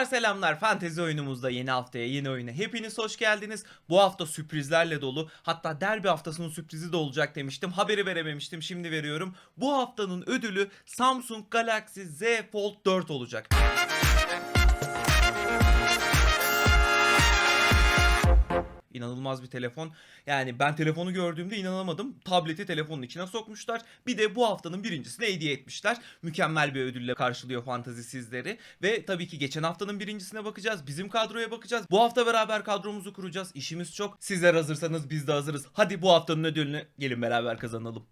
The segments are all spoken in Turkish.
Dostlar selamlar. Fantezi oyunumuzda yeni haftaya yeni oyuna hepiniz hoş geldiniz. Bu hafta sürprizlerle dolu. Hatta derbi haftasının sürprizi de olacak demiştim. Haberi verememiştim. Şimdi veriyorum. Bu haftanın ödülü Samsung Galaxy Z Fold 4 olacak. İnanılmaz bir telefon. Yani ben telefonu gördüğümde inanamadım. Tableti telefonun içine sokmuşlar. Bir de bu haftanın birincisine hediye etmişler. Mükemmel bir ödülle karşılıyor fantazi sizleri. Ve tabii ki geçen haftanın birincisine bakacağız. Bizim kadroya bakacağız. Bu hafta beraber kadromuzu kuracağız. İşimiz çok. Sizler hazırsanız biz de hazırız. Hadi bu haftanın ödülünü gelin beraber kazanalım.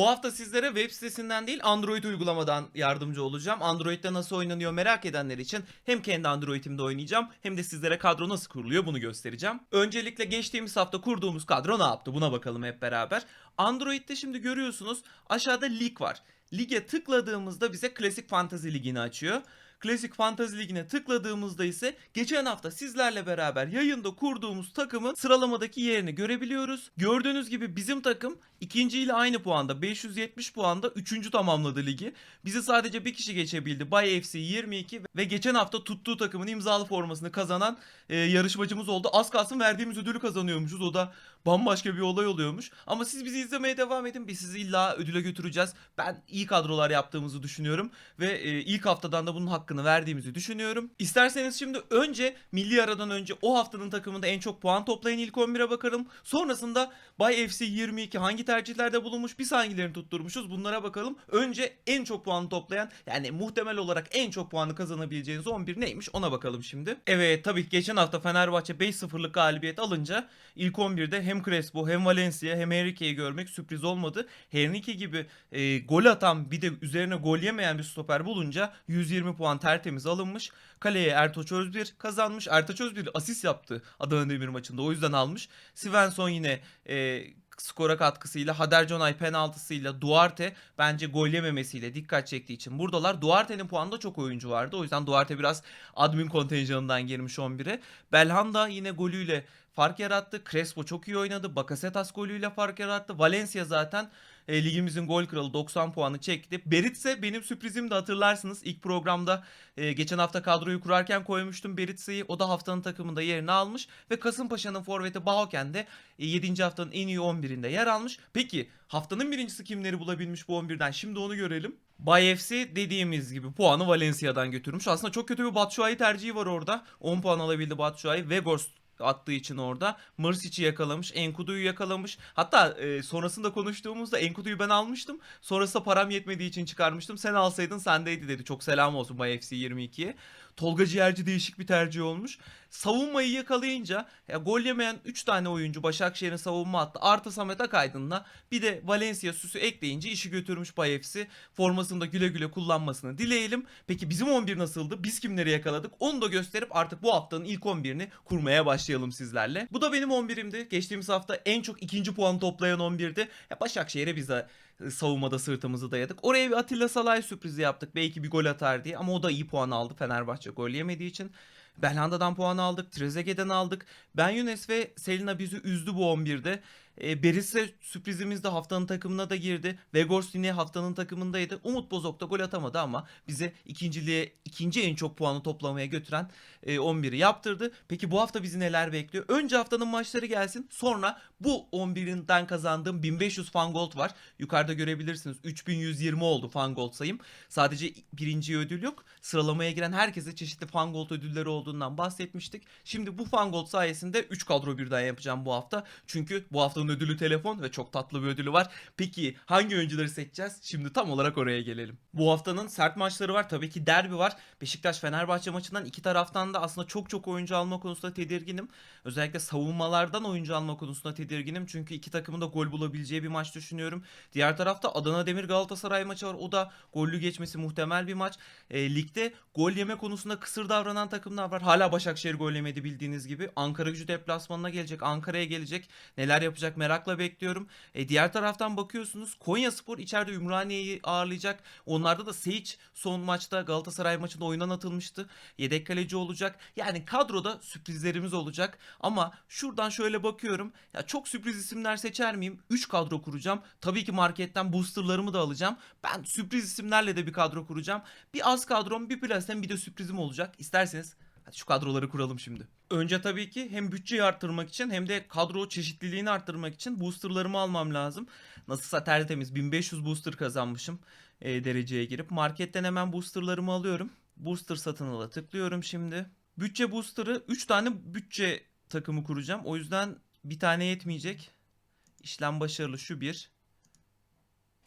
Bu hafta sizlere web sitesinden değil Android uygulamadan yardımcı olacağım. Android'de nasıl oynanıyor merak edenler için hem kendi Android'imde oynayacağım hem de sizlere kadro nasıl kuruluyor bunu göstereceğim. Öncelikle geçtiğimiz hafta kurduğumuz kadro ne yaptı buna bakalım hep beraber. Android'de şimdi görüyorsunuz aşağıda lig var. Lige tıkladığımızda bize Klasik Fantasy Ligi'ni açıyor. Klasik Fantasy Ligi'ne tıkladığımızda ise geçen hafta sizlerle beraber yayında kurduğumuz takımın sıralamadaki yerini görebiliyoruz. Gördüğünüz gibi bizim takım ikinci ile aynı puanda 570 puanda üçüncü tamamladı ligi. Bizi sadece bir kişi geçebildi. Bay FC 22 ve geçen hafta tuttuğu takımın imzalı formasını kazanan e, yarışmacımız oldu. Az kalsın verdiğimiz ödülü kazanıyormuşuz. O da bambaşka bir olay oluyormuş. Ama siz bizi izlemeye devam edin. Biz sizi illa ödüle götüreceğiz. Ben iyi kadrolar yaptığımızı düşünüyorum ve e, ilk haftadan da bunun hakkını verdiğimizi düşünüyorum. İsterseniz şimdi önce milli aradan önce o haftanın takımında en çok puan toplayan ilk 11'e bakalım. Sonrasında Bay FC 22 hangi tercihlerde bulunmuş biz hangilerini tutturmuşuz bunlara bakalım. Önce en çok puanı toplayan yani muhtemel olarak en çok puanı kazanabileceğiniz 11 neymiş ona bakalım şimdi. Evet tabii geçen hafta Fenerbahçe 5-0'lık galibiyet alınca ilk 11'de hem Crespo hem Valencia hem Henrique'yi görmek sürpriz olmadı. Henrique gibi e, gol atan bir de üzerine gol yemeyen bir stoper bulunca 120 puan tertemiz alınmış. Kaleye Ertoç Özbir kazanmış. Ertoç Özbir asist yaptı Adana Demir maçında o yüzden almış. Svensson yine e, skora katkısıyla Hader Jonay penaltısıyla Duarte bence gol yememesiyle dikkat çektiği için buradalar. Duarte'nin puanında çok oyuncu vardı. O yüzden Duarte biraz admin kontenjanından girmiş 11'e. Belhanda yine golüyle fark yarattı. Crespo çok iyi oynadı. Bakasetas golüyle fark yarattı. Valencia zaten e, ligimizin gol kralı 90 puanı çekti. Berit ise benim sürprizim de hatırlarsınız. İlk programda e, geçen hafta kadroyu kurarken koymuştum Beritse'yi. O da haftanın takımında yerini almış. Ve Kasımpaşa'nın forveti Bahoken de e, 7. haftanın en iyi 11'inde yer almış. Peki haftanın birincisi kimleri bulabilmiş bu 11'den? Şimdi onu görelim. Bay FC dediğimiz gibi puanı Valencia'dan götürmüş. Aslında çok kötü bir Batshuayi tercihi var orada. 10 puan alabildi Batshuayi. Vegors attığı için orada. Mırsic'i yakalamış. Enkudu'yu yakalamış. Hatta e, sonrasında konuştuğumuzda Enkudu'yu ben almıştım. Sonrasında param yetmediği için çıkarmıştım. Sen alsaydın sendeydi dedi. Çok selam olsun Bay FC 22'ye. Tolga Ciğerci değişik bir tercih olmuş. Savunmayı yakalayınca ya gol yemeyen 3 tane oyuncu Başakşehir'in savunma attı. Artı Samet Akaydın'la bir de Valencia süsü ekleyince işi götürmüş Bay FC. Formasını da güle güle kullanmasını dileyelim. Peki bizim 11 nasıldı? Biz kimleri yakaladık? Onu da gösterip artık bu haftanın ilk 11'ini kurmaya başlayalım sizlerle. Bu da benim 11'imdi. Geçtiğimiz hafta en çok ikinci puan toplayan 11'di. Ya Başakşehir'e biz de savunmada sırtımızı dayadık. Oraya bir Atilla Salay sürprizi yaptık. Belki bir gol atar diye ama o da iyi puan aldı Fenerbahçe gol yemediği için. Belhanda'dan puan aldık. Trezeguet'den aldık. Ben Yunus ve Selina bizi üzdü bu 11'de. E, Beris'e sürprizimiz de haftanın takımına da girdi. Vegors yine haftanın takımındaydı. Umut Bozok da gol atamadı ama bize ikinciliğe ikinci en çok puanı toplamaya götüren e, 11'i yaptırdı. Peki bu hafta bizi neler bekliyor? Önce haftanın maçları gelsin. Sonra bu 11'inden kazandığım 1500 fan gold var. Yukarıda görebilirsiniz. 3120 oldu fan gold sayım. Sadece birinci ödül yok. Sıralamaya giren herkese çeşitli fan gold ödülleri olduğundan bahsetmiştik. Şimdi bu fan gold sayesinde 3 kadro birden yapacağım bu hafta. Çünkü bu haftanın ödülü telefon ve çok tatlı bir ödülü var. Peki hangi oyuncuları seçeceğiz? Şimdi tam olarak oraya gelelim. Bu haftanın sert maçları var. Tabii ki derbi var. Beşiktaş Fenerbahçe maçından iki taraftan da aslında çok çok oyuncu alma konusunda tedirginim. Özellikle savunmalardan oyuncu alma konusunda tedirginim. Çünkü iki takımın da gol bulabileceği bir maç düşünüyorum. Diğer tarafta Adana Demir Galatasaray maçı var. O da gollü geçmesi muhtemel bir maç. E, ligde gol yeme konusunda kısır davranan takımlar var. Hala Başakşehir gol yemedi bildiğiniz gibi. Ankara gücü deplasmanına gelecek. Ankara'ya gelecek. Neler yapacak olacak merakla bekliyorum. E, diğer taraftan bakıyorsunuz Konya Spor içeride Ümraniye'yi ağırlayacak. Onlarda da Seyic son maçta Galatasaray maçında oyundan atılmıştı. Yedek kaleci olacak. Yani kadroda sürprizlerimiz olacak. Ama şuradan şöyle bakıyorum. Ya çok sürpriz isimler seçer miyim? 3 kadro kuracağım. Tabii ki marketten boosterlarımı da alacağım. Ben sürpriz isimlerle de bir kadro kuracağım. Bir az kadrom, bir plastem, bir de sürprizim olacak. İsterseniz şu kadroları kuralım şimdi. Önce tabii ki hem bütçeyi arttırmak için hem de kadro çeşitliliğini arttırmak için boosterlarımı almam lazım. Nasılsa tertemiz 1500 booster kazanmışım e, dereceye girip. Marketten hemen boosterlarımı alıyorum. Booster satın ala tıklıyorum şimdi. Bütçe booster'ı 3 tane bütçe takımı kuracağım. O yüzden bir tane yetmeyecek. İşlem başarılı şu bir.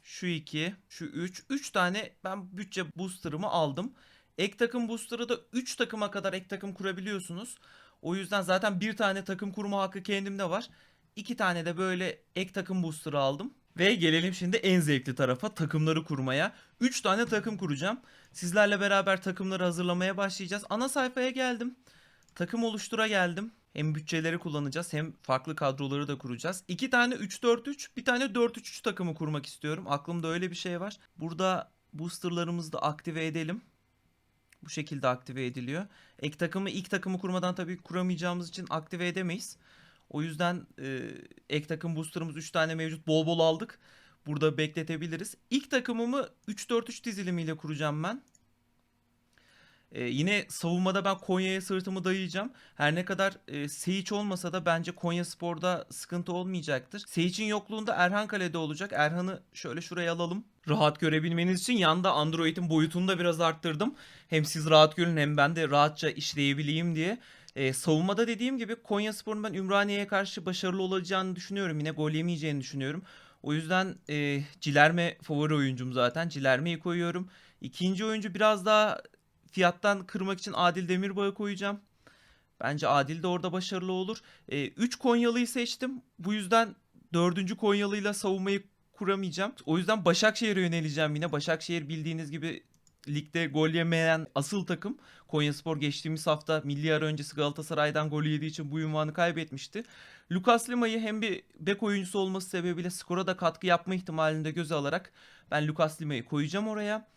Şu iki. Şu üç. Üç tane ben bütçe booster'ımı aldım. Ek takım booster'ı da 3 takıma kadar ek takım kurabiliyorsunuz. O yüzden zaten bir tane takım kurma hakkı kendimde var. İki tane de böyle ek takım booster'ı aldım. Ve gelelim şimdi en zevkli tarafa takımları kurmaya. 3 tane takım kuracağım. Sizlerle beraber takımları hazırlamaya başlayacağız. Ana sayfaya geldim. Takım oluştura geldim. Hem bütçeleri kullanacağız hem farklı kadroları da kuracağız. İki tane 3-4-3 bir tane 4-3-3 takımı kurmak istiyorum. Aklımda öyle bir şey var. Burada boosterlarımızı da aktive edelim. Bu şekilde aktive ediliyor. Ek takımı ilk takımı kurmadan tabii kuramayacağımız için aktive edemeyiz. O yüzden e, ek takım boosterımız 3 tane mevcut. Bol bol aldık. Burada bekletebiliriz. İlk takımımı 3-4-3 dizilimiyle kuracağım ben. Ee, yine savunmada ben Konya'ya sırtımı dayayacağım. Her ne kadar e, Seyic olmasa da bence Konya Spor'da sıkıntı olmayacaktır. Seyic'in yokluğunda Erhan kalede olacak. Erhan'ı şöyle şuraya alalım. Rahat görebilmeniz için yanda Android'in boyutunu da biraz arttırdım. Hem siz rahat görün hem ben de rahatça işleyebileyim diye. Ee, savunmada dediğim gibi Konya Spor'un ben Ümraniye'ye karşı başarılı olacağını düşünüyorum. Yine gol yemeyeceğini düşünüyorum. O yüzden e, Cilerme favori oyuncum zaten. Cilerme'yi koyuyorum. İkinci oyuncu biraz daha fiyattan kırmak için Adil Demirbağ'ı koyacağım. Bence Adil de orada başarılı olur. 3 Konyalı'yı seçtim. Bu yüzden 4. Konyalı'yla savunmayı kuramayacağım. O yüzden Başakşehir'e yöneleceğim yine. Başakşehir bildiğiniz gibi ligde gol yemeyen asıl takım. Konyaspor geçtiğimiz hafta milli ara öncesi Galatasaray'dan gol yediği için bu ünvanı kaybetmişti. Lucas Lima'yı hem bir bek oyuncusu olması sebebiyle skora da katkı yapma ihtimalini de göze alarak ben Lucas Lima'yı koyacağım oraya.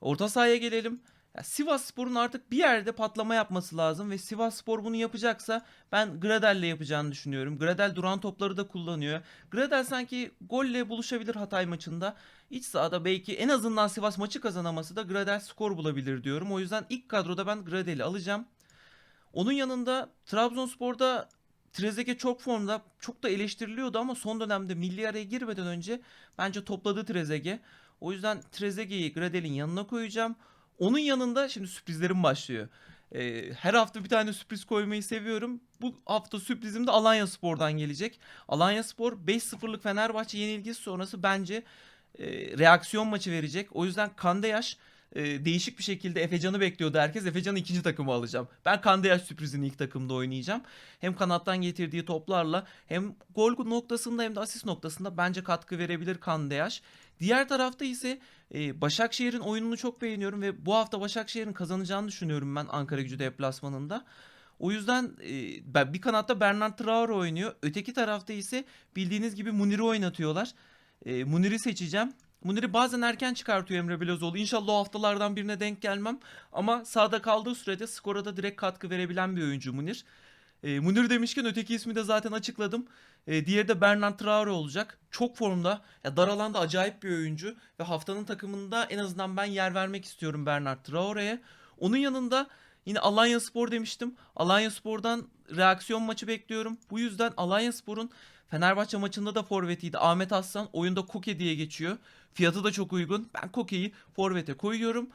Orta sahaya gelelim. Sivas Spor'un artık bir yerde patlama yapması lazım ve Sivas Spor bunu yapacaksa ben Gradel'le yapacağını düşünüyorum. Gradel duran topları da kullanıyor. Gradel sanki golle buluşabilir Hatay maçında. İç sahada belki en azından Sivas maçı kazanaması da Gradel skor bulabilir diyorum. O yüzden ilk kadroda ben Gradel'i alacağım. Onun yanında Trabzonspor'da Trezeguet çok formda, çok da eleştiriliyordu ama son dönemde milli araya girmeden önce bence topladı Trezeguet. O yüzden Trezeguet'i Gradel'in yanına koyacağım. Onun yanında şimdi sürprizlerim başlıyor. Ee, her hafta bir tane sürpriz koymayı seviyorum. Bu hafta sürprizim de Alanya Spor'dan gelecek. Alanya Spor 5-0'lık Fenerbahçe yenilgisi sonrası bence e, reaksiyon maçı verecek. O yüzden Kandeyaş e, değişik bir şekilde Efecan'ı bekliyordu herkes. Efecan'ı ikinci takımı alacağım. Ben Kandeyaş sürprizini ilk takımda oynayacağım. Hem kanattan getirdiği toplarla hem gol noktasında hem de asist noktasında bence katkı verebilir Kandeyaş. Diğer tarafta ise e, Başakşehir'in oyununu çok beğeniyorum ve bu hafta Başakşehir'in kazanacağını düşünüyorum ben Ankara Gücü deplasmanında. O yüzden e, bir kanatta Bernard Traore oynuyor. Öteki tarafta ise bildiğiniz gibi Munir'i oynatıyorlar. E, Munir'i seçeceğim. Munir'i bazen erken çıkartıyor Emre Belözoğlu. İnşallah o haftalardan birine denk gelmem. Ama sağda kaldığı sürede skora da direkt katkı verebilen bir oyuncu Munir. E, Munir demişken öteki ismi de zaten açıkladım. E, diğeri de Bernard Traore olacak. Çok formda. Ya dar alanda acayip bir oyuncu. Ve haftanın takımında en azından ben yer vermek istiyorum Bernard Traore'ye. Onun yanında yine Alanya Spor demiştim. Alanya Spor'dan reaksiyon maçı bekliyorum. Bu yüzden Alanya Spor'un Fenerbahçe maçında da forvetiydi. Ahmet Aslan oyunda Koke diye geçiyor. Fiyatı da çok uygun. Ben Koke'yi forvete koyuyorum.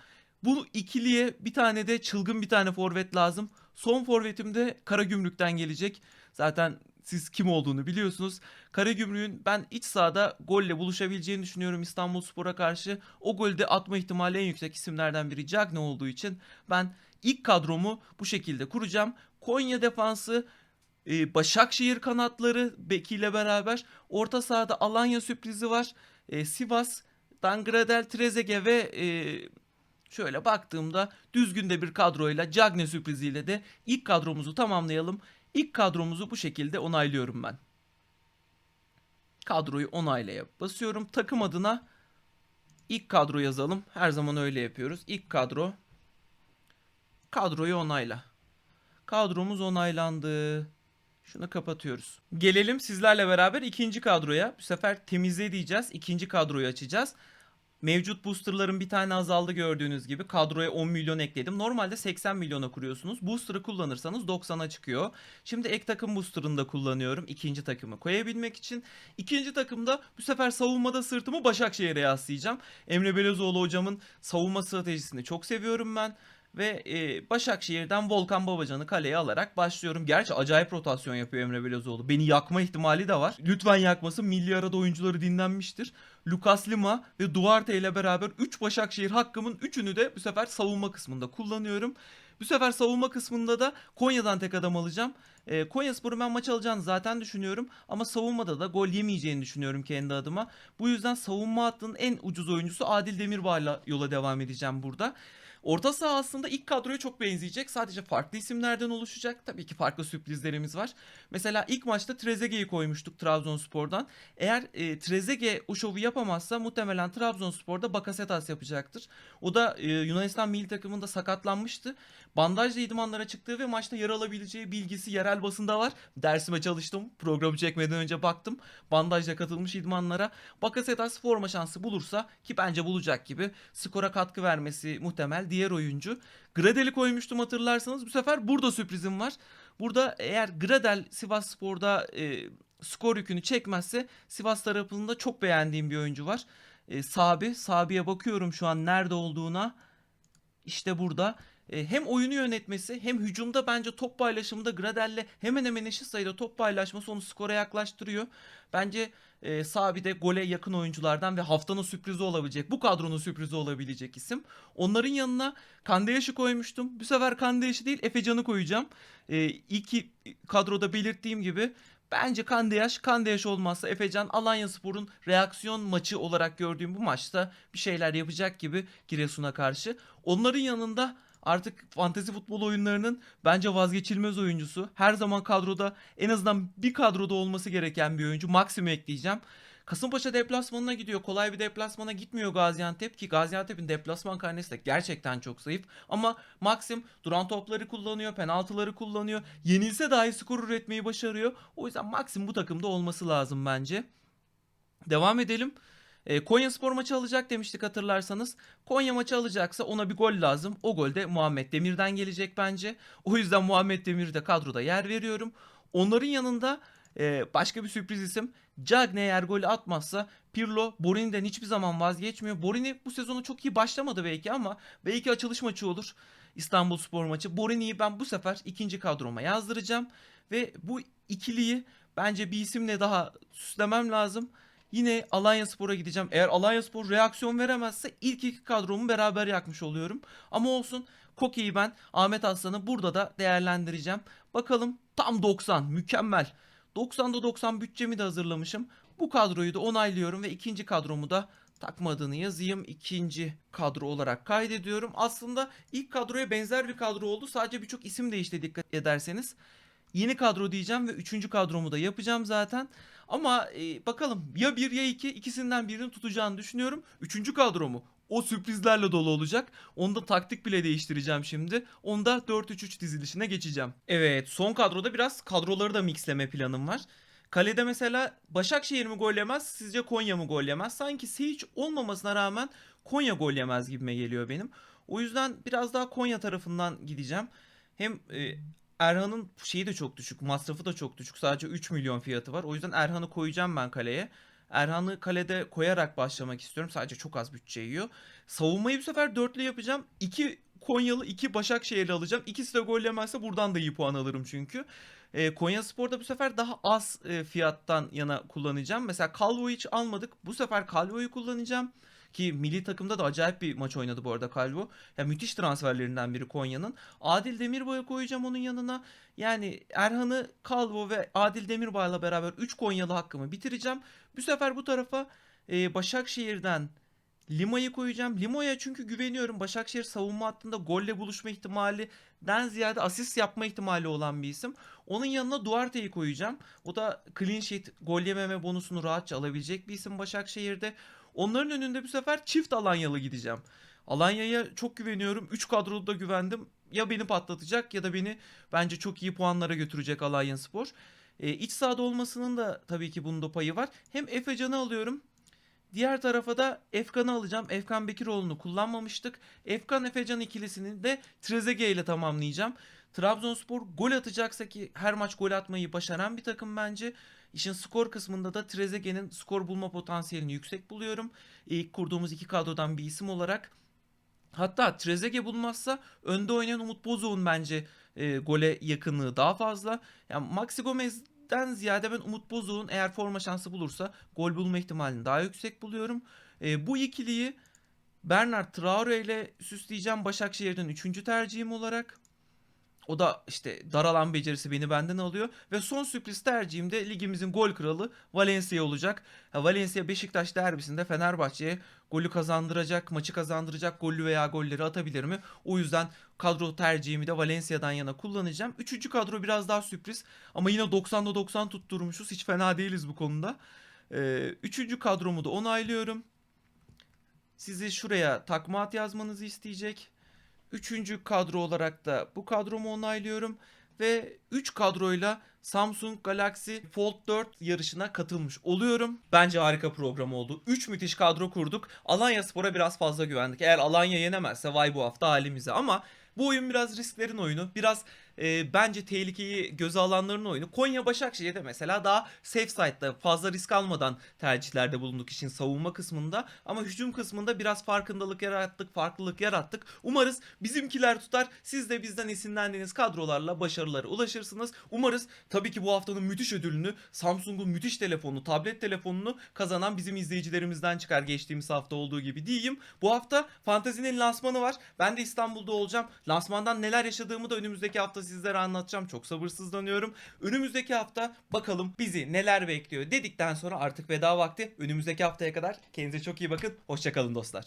Bu ikiliye bir tane de çılgın bir tane forvet lazım. Son forvetim de Karagümrük'ten gelecek. Zaten siz kim olduğunu biliyorsunuz. Karagümrük'ün ben iç sahada golle buluşabileceğini düşünüyorum İstanbul Spor'a karşı. O golde atma ihtimali en yüksek isimlerden biri Cagne olduğu için ben ilk kadromu bu şekilde kuracağım. Konya defansı e, Başakşehir kanatları Beki ile beraber orta sahada Alanya sürprizi var. E, Sivas, Dangradel, Trezeguet ve e, şöyle baktığımda düzgün de bir kadroyla Cagne sürpriziyle de ilk kadromuzu tamamlayalım. İlk kadromuzu bu şekilde onaylıyorum ben. Kadroyu onaylaya basıyorum. Takım adına ilk kadro yazalım. Her zaman öyle yapıyoruz. İlk kadro. Kadroyu onayla. Kadromuz onaylandı. Şunu kapatıyoruz. Gelelim sizlerle beraber ikinci kadroya. Bu sefer temizle diyeceğiz. İkinci kadroyu açacağız. Mevcut boosterların bir tane azaldı gördüğünüz gibi. Kadroya 10 milyon ekledim. Normalde 80 milyona kuruyorsunuz. Booster'ı kullanırsanız 90'a çıkıyor. Şimdi ek takım booster'ını da kullanıyorum. ikinci takımı koyabilmek için. İkinci takımda bu sefer savunmada sırtımı Başakşehir'e yaslayacağım. Emre Belözoğlu hocamın savunma stratejisini çok seviyorum ben. Ve e, Başakşehir'den Volkan Babacan'ı kaleye alarak başlıyorum. Gerçi acayip rotasyon yapıyor Emre Belözoğlu. Beni yakma ihtimali de var. Lütfen yakmasın. Milli arada oyuncuları dinlenmiştir. Lucas Lima ve Duarte ile beraber 3 Başakşehir hakkımın 3'ünü de bu sefer savunma kısmında kullanıyorum. Bu sefer savunma kısmında da Konya'dan tek adam alacağım. E, Konyaspor'un ben maç alacağını zaten düşünüyorum. Ama savunmada da gol yemeyeceğini düşünüyorum kendi adıma. Bu yüzden savunma hattının en ucuz oyuncusu Adil Demirbağ'la yola devam edeceğim burada. Orta saha aslında ilk kadroya çok benzeyecek. Sadece farklı isimlerden oluşacak. Tabii ki farklı sürprizlerimiz var. Mesela ilk maçta Trezeguet'i koymuştuk Trabzonspor'dan. Eğer e, Trezeguet o şovu yapamazsa muhtemelen Trabzonspor'da Bakasetas yapacaktır. O da e, Yunanistan milli takımında sakatlanmıştı. Bandajla idmanlara çıktığı ve maçta yer alabileceği bilgisi yerel basında var. Dersime çalıştım. Programı çekmeden önce baktım. Bandajla katılmış idmanlara. Bakasetas forma şansı bulursa ki bence bulacak gibi skora katkı vermesi muhtemel diğer oyuncu. Gradel'i koymuştum hatırlarsanız. Bu sefer burada sürprizim var. Burada eğer Gradel Sivas Spor'da e, skor yükünü çekmezse Sivas tarafında çok beğendiğim bir oyuncu var. E, Sabi. Sabi'ye bakıyorum şu an nerede olduğuna. İşte burada. E, hem oyunu yönetmesi hem hücumda bence top paylaşımında Gradel'le hemen hemen eşit sayıda top paylaşması onu skora yaklaştırıyor. Bence e, Sabi gole yakın oyunculardan ve haftanın sürprizi olabilecek, bu kadronun sürprizi olabilecek isim. Onların yanına Kandeyaş'ı koymuştum. Bu sefer Kandeyaş'ı değil Efecan'ı koyacağım. E, ilk kadroda belirttiğim gibi Bence Kandeyaş, Kandeyaş olmazsa Efecan Alanya Spor'un reaksiyon maçı olarak gördüğüm bu maçta bir şeyler yapacak gibi Giresun'a karşı. Onların yanında artık fantezi futbol oyunlarının bence vazgeçilmez oyuncusu. Her zaman kadroda en azından bir kadroda olması gereken bir oyuncu. Maxim'i ekleyeceğim. Kasımpaşa deplasmanına gidiyor. Kolay bir deplasmana gitmiyor Gaziantep ki Gaziantep'in deplasman karnesi de gerçekten çok zayıf. Ama Maxim duran topları kullanıyor, penaltıları kullanıyor. Yenilse dahi skor üretmeyi başarıyor. O yüzden Maxim bu takımda olması lazım bence. Devam edelim. E, Konya Spor maçı alacak demiştik hatırlarsanız. Konya maçı alacaksa ona bir gol lazım. O gol de Muhammed Demir'den gelecek bence. O yüzden Muhammed Demir'i de kadroda yer veriyorum. Onların yanında e, başka bir sürpriz isim. Cagne eğer golü atmazsa Pirlo Borini'den hiçbir zaman vazgeçmiyor. Borini bu sezonu çok iyi başlamadı belki ama belki açılış maçı olur. İstanbul Spor maçı. Borini'yi ben bu sefer ikinci kadroma yazdıracağım. Ve bu ikiliyi bence bir isimle daha süslemem lazım. Yine Alanya Spor'a gideceğim. Eğer Alanya Spor reaksiyon veremezse ilk iki kadromu beraber yakmış oluyorum. Ama olsun Koke'yi ben Ahmet Aslan'ı burada da değerlendireceğim. Bakalım tam 90 mükemmel. 90'da 90 bütçemi de hazırlamışım. Bu kadroyu da onaylıyorum ve ikinci kadromu da takma adını yazayım. İkinci kadro olarak kaydediyorum. Aslında ilk kadroya benzer bir kadro oldu. Sadece birçok isim değişti dikkat ederseniz. Yeni kadro diyeceğim ve üçüncü kadromu da yapacağım zaten. Ama e, bakalım ya bir ya iki ikisinden birini tutacağını düşünüyorum. Üçüncü kadromu o sürprizlerle dolu olacak. Onda taktik bile değiştireceğim şimdi. Onda 4-3-3 dizilişine geçeceğim. Evet son kadroda biraz kadroları da mixleme planım var. Kalede mesela Başakşehir mi gol yemez sizce Konya mı gol yemez? Sanki hiç olmamasına rağmen Konya gol yemez gibime geliyor benim. O yüzden biraz daha Konya tarafından gideceğim. Hem e, Erhan'ın şeyi de çok düşük. Masrafı da çok düşük. Sadece 3 milyon fiyatı var. O yüzden Erhan'ı koyacağım ben kaleye. Erhan'ı kalede koyarak başlamak istiyorum. Sadece çok az bütçe yiyor. Savunmayı bu sefer dörtlü yapacağım. 2 Konyalı, 2 Başakşehirli alacağım. İkisi de gol yemezse buradan da iyi puan alırım çünkü. E, Konya Spor'da bu sefer daha az e, fiyattan yana kullanacağım. Mesela Calvo'yu hiç almadık. Bu sefer Calvo'yu kullanacağım. Ki milli takımda da acayip bir maç oynadı bu arada Calvo. Ya müthiş transferlerinden biri Konya'nın. Adil Demirbay'ı koyacağım onun yanına. Yani Erhan'ı, Calvo ve Adil Demirbay'la beraber 3 Konyalı hakkımı bitireceğim. Bu sefer bu tarafa e, Başakşehir'den Lima'yı koyacağım. Lima'ya çünkü güveniyorum. Başakşehir savunma hattında golle buluşma ihtimalinden ziyade asist yapma ihtimali olan bir isim. Onun yanına Duarte'yi koyacağım. O da clean sheet, gol yememe bonusunu rahatça alabilecek bir isim Başakşehir'de. Onların önünde bu sefer çift Alanyalı gideceğim. Alanya'ya çok güveniyorum. 3 kadroda güvendim. Ya beni patlatacak ya da beni bence çok iyi puanlara götürecek Alanya Spor. Ee, iç sahada olmasının da tabii ki bunda payı var. Hem Efecan'ı alıyorum. Diğer tarafa da Efkan'ı alacağım. Efkan Bekiroğlu'nu kullanmamıştık. Efkan Efecan ikilisini de Trezeguet ile tamamlayacağım. Trabzonspor gol atacaksa ki her maç gol atmayı başaran bir takım bence. İşin skor kısmında da Trezeguet'in skor bulma potansiyelini yüksek buluyorum. İlk kurduğumuz iki kadrodan bir isim olarak. Hatta Trezeguet bulmazsa önde oynayan Umut Bozok'un bence e, gole yakınlığı daha fazla. Yani Maxi Gomez'den ziyade ben Umut Bozok'un eğer forma şansı bulursa gol bulma ihtimalini daha yüksek buluyorum. E, bu ikiliyi Bernard Traore ile süsleyeceğim Başakşehir'den 3. tercihim olarak. O da işte dar alan becerisi beni benden alıyor. Ve son sürpriz tercihim de ligimizin gol kralı Valencia olacak. Valencia Beşiktaş derbisinde Fenerbahçe'ye golü kazandıracak, maçı kazandıracak gollü veya golleri atabilir mi? O yüzden kadro tercihimi de Valencia'dan yana kullanacağım. Üçüncü kadro biraz daha sürpriz ama yine 90'da 90 tutturmuşuz. Hiç fena değiliz bu konuda. Ee, üçüncü kadromu da onaylıyorum. Sizi şuraya takma at yazmanızı isteyecek. Üçüncü kadro olarak da bu kadromu onaylıyorum. Ve 3 kadroyla Samsung Galaxy Fold 4 yarışına katılmış oluyorum. Bence harika program oldu. 3 müthiş kadro kurduk. Alanya Spor'a biraz fazla güvendik. Eğer Alanya yenemezse vay bu hafta halimize ama bu oyun biraz risklerin oyunu. Biraz e, bence tehlikeyi göze alanların oyunu. Konya Başakşehir'de mesela daha safe side'da fazla risk almadan tercihlerde bulunduk işin savunma kısmında. Ama hücum kısmında biraz farkındalık yarattık, farklılık yarattık. Umarız bizimkiler tutar. Siz de bizden esinlendiğiniz kadrolarla başarılara ulaşırsınız. Umarız tabii ki bu haftanın müthiş ödülünü Samsung'un müthiş telefonunu, tablet telefonunu kazanan bizim izleyicilerimizden çıkar geçtiğimiz hafta olduğu gibi diyeyim. Bu hafta Fantazi'nin lansmanı var. Ben de İstanbul'da olacağım. Lansmandan neler yaşadığımı da önümüzdeki hafta sizlere anlatacağım. Çok sabırsızlanıyorum. Önümüzdeki hafta bakalım bizi neler bekliyor dedikten sonra artık veda vakti. Önümüzdeki haftaya kadar kendinize çok iyi bakın. Hoşçakalın dostlar.